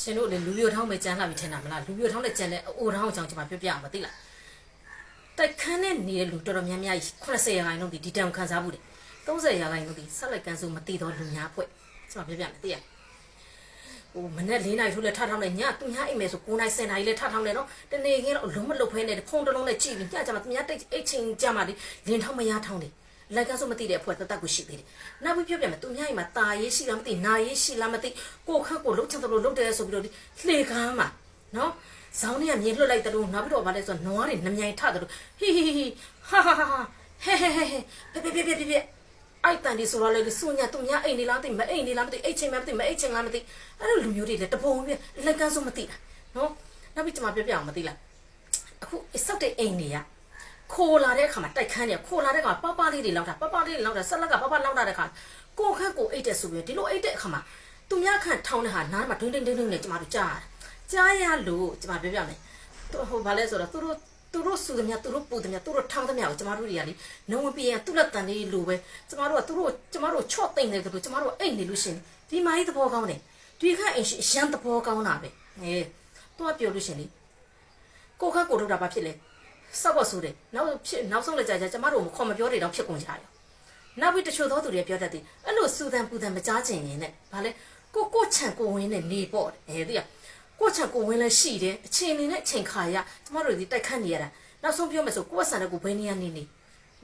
ရှင်တို့လေလူပြိုထောင်းပဲကြမ်းလာပြီးထင်တာမလားလူပြိုထောင်းနဲ့ကြမ်းတဲ့အိုထောင်းအကြောင်းကျွန်မပြောပြအောင်မသိလားတိုက်ခန်းနဲ့နေတဲ့လူတော်တော်များများကြီး80ရာခိုင်နှုန်းဒီဒီတန်ခံစားမှုတွေ30ရာခိုင်နှုန်းဒီဆက်လိုက်ကန်းစုမသိတော့လူများဖွဲ့ကျွန်မပြောပြမယ်သိရဟိုမနေ့၄နိုင်ထိုးလဲထထောင်းလဲညသူများအိမ်မယ်ဆို9နိုင်10နိုင်လဲထထောင်းလဲနော်တနေ့ကင်းတော့လုံးမလုတ်ဖဲနဲ့ဖုန်းတစ်လုံးနဲ့ကြည့်ပြီးညကြမှာသူများတိတ်အိတ်ချင်းကြမှာလေလင်းထောင်းမရထောင်းတယ် လက်ကဆိုမသိတဲ့အဖွဲ့သက်သက်ကိုရှိသေးတယ်။နောက်ပြီးပြောပြမယ်သူများကြီးမှာตาရေးရှိလားမသိနာရေးရှိလားမသိကိုခက်ကိုလှုပ်ချင်တယ်လို့လှုပ်တယ်ဆိုပြီးတော့လှေကားမှာနော်ဇောင်းတွေကမြေလွတ်လိုက်တယ်လို့နောက်ပြီးတော့ဗာလဲဆိုတော့နွားတွေနမြိုင်ထတယ်လို့ဟီဟီဟီဟာဟာဟာဟဲဟဲဟဲဟဲပြပြပြပြပြအိုက်တန်ဒီဆိုတော့လေစုညာသူများအိမ်နေလားမသိမအိမ်နေလားမသိအိတ်ချိန်မှမသိမအိတ်ချိန်လားမသိအဲ့လိုလူမျိုးတွေလည်းတပုံပြလက်ကဆိုမသိတာနော်နောက်ပြီးကျွန်မပြောပြအောင်မသိလားအခုအစောက်တဲ့အိမ်တွေက ခိုလာတဲ့အခါမှာတိုက်ခန်းတယ်ခိုလာတဲ့အခါပပလေးတွေလောက်တာပပလေးတွေလောက်တာဆက်လက်ကပပလောက်တာတဲ့အခါကိုခန့်ကိုအိတ်တဲ့ဆိုပြီးဒီလိုအိတ်တဲ့အခါမှာသူများခန့်ထောင်းတဲ့ဟာနားမှာဒွင်းဒင်းဒင်းဒင်းနဲ့ကျမတို့ကြားရတယ်ကြားရလို့ကျမပြောပြမယ်ဟိုဘာလဲဆိုတော့သူတို့သူတို့စုသမျှသူတို့ပူသမျှသူတို့ထောင်းသမျှကိုကျမတို့တွေကလေနှုံပြရသူ့လက်တန်လေးလိုပဲကျမတို့ကသူတို့ကျမတို့ချော့တိမ်တယ်လို့ကျမတို့အိတ်နေလို့ရှင်ဒီမာကြီးသဘောကောင်းတယ်ဒီခန့်အိမ်ရှိရန်သဘောကောင်းတာပဲဟဲ့တော့ပြောလို့ရှင်လေကိုခန့်ကိုတို့တာဘာဖြစ်လဲ စောက်တော့ဆိုတယ်နောက်ဖြစ်နောက်ဆုံးလည်းကြာကြာကျမတို့မခေါ်မပြောတွေတော့ဖြစ်ကုန်ကြတယ်နောက်ပြီးတချို့သောသူတွေပြောတတ်တယ်အဲ့လိုစူတန်ပူတန်မကြားချင်ရင်နဲ့ဘာလဲကိုကိုချန်ကိုဝင်းနဲ့နေပေါ့အဲဒီကကိုယ့်ချက်ကိုဝင်လဲရှိတယ်အချိန်နေနဲ့အချိန်ခါရကျမတို့ဒီတိုက်ခတ်နေရတာနောက်ဆုံးပြောမယ်ဆိုကိုယ့်အဆန်တဲ့ကိုဘယ်နေရနေနေ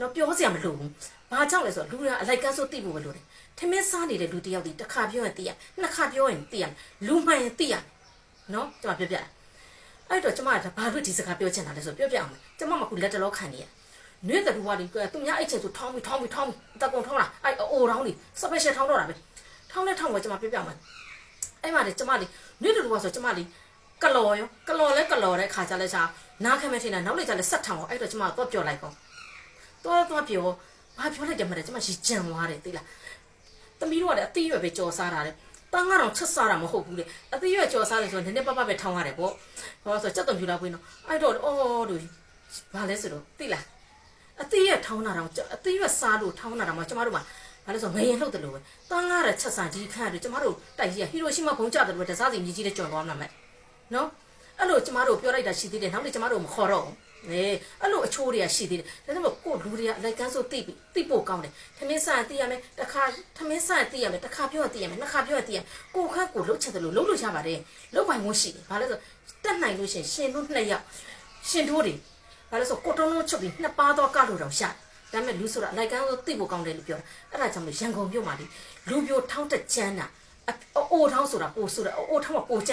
တော့ပြောစရာမလိုဘူးဘာကြောင့်လဲဆိုတော့လူတွေကအလိုက်ကန်းဆိုသိဖို့ပဲလိုတယ်ထမင်းစားနေတဲ့လူတစ်ယောက်ဒီတစ်ခါပြောရင်သိရနှစ်ခါပြောရင်သိရလူမှန်ရင်သိရနော်ကျမပြောပြတာ အဲ့တော့ကျမကဘာလို့ဒီစကားပြောချင်တာလဲဆိုပြောပြအောင်မယ်ကျမမကူလက်တလောခံနေရနွေတူဝါဒီကသူများအိတ်ချင်ဆိုထောင်းပြီးထောင်းပြီးထောင်းပြီးတကုံထောင်းလာအဲ့အိုထောင်းနေစပယ်ရှယ်ထောင်းတော့တာပဲထောင်းလဲထောင်းပဲကျမပြောပြအောင်မယ်အဲ့မှာလေကျမလေးနွေတူတူကဆိုကျမလေးကလော်ရောကလော်လဲကလော်တဲ့ခါကြလဲချာနားခံမဲ့ထင်တာနောက်လေကြလဲဆက်ထောင်အောင်အဲ့တော့ကျမတော့ပြောလိုက်ကောတော့တော့ပြောဘာပြောလိုက်တယ်မလဲကျမရီကြံသွားတယ်သိလားသမီးတို့ကလည်းအသေးရွယ်ပဲကြော်စားတာလေ တန်းကတော့ချက်စားတာမဟုတ်ဘူးလေအသေးရွယ်ကြော်စားတယ်ဆိုတော့နည်းနည်းပပပဲထောင်းရတယ်ပေါ့ဟောဆိုချက်တုံပြူလာကွင်းတော့အဲ့တော့အော်တို့ဘာလဲဆိုတော့သိလားအသေးရွယ်ထောင်းတာတော့အသေးရွယ်စားလို့ထောင်းတာတော့ကျမတို့ကဘာလဲဆိုငရင်လှုပ်တယ်လို့ပဲတန်းကားတဲ့ချက်စားကြီးခန့်တယ်ကျမတို့တိုက်ကြီးကဟီရိုရှီမာဘုံကျတယ်လို့တစားစီမြကြီးတဲ့ကြော်သွားမှာမဲ့နော်အဲ့လိုကျမတို့ပြောလိုက်တာရှိသေးတယ်နောက်နေ့ကျမတို့မခေါ်တော့ဘူး အေးအဲ့လိုအချိုးတွေကရှိသေးတယ်ဒါကြောင့်မို့ကို့လူတွေကလိုက်ကန်းဆိုသိပြီသိဖို့ကောင်းတယ်ထမင်းစားသိရမယ်တစ်ခါထမင်းစားသိရမယ်တစ်ခါပြောသိရမယ်နှစ်ခါပြောသိရကိုခန့်ကိုလှုပ်ချက်တယ်လို့လှုပ်လို့ရပါတယ်လှုပ်ပိုင်မှုရှိတယ်ဘာလဲဆိုတက်နိုင်လို့ရှင်ရှင်တို့နှစ်ယောက်ရှင်တို့တွေဘာလဲဆိုကိုတုံးလုံးချုပ်ပြီးနှစ်ပါးတော့ကလို့တော့ရှာတယ်ဒါပေမဲ့လူဆိုတာလိုက်ကန်းဆိုသိဖို့ကောင်းတယ်လို့ပြောတာအဲ့ဒါကြောင့်မို့ရန်ကုန်မြို့မှာလေလူပြိုထောင်းတက်ချမ်းတာအိုထောင်းဆိုတာပို့ဆိုတာအိုထောင်းကပိုချမ်း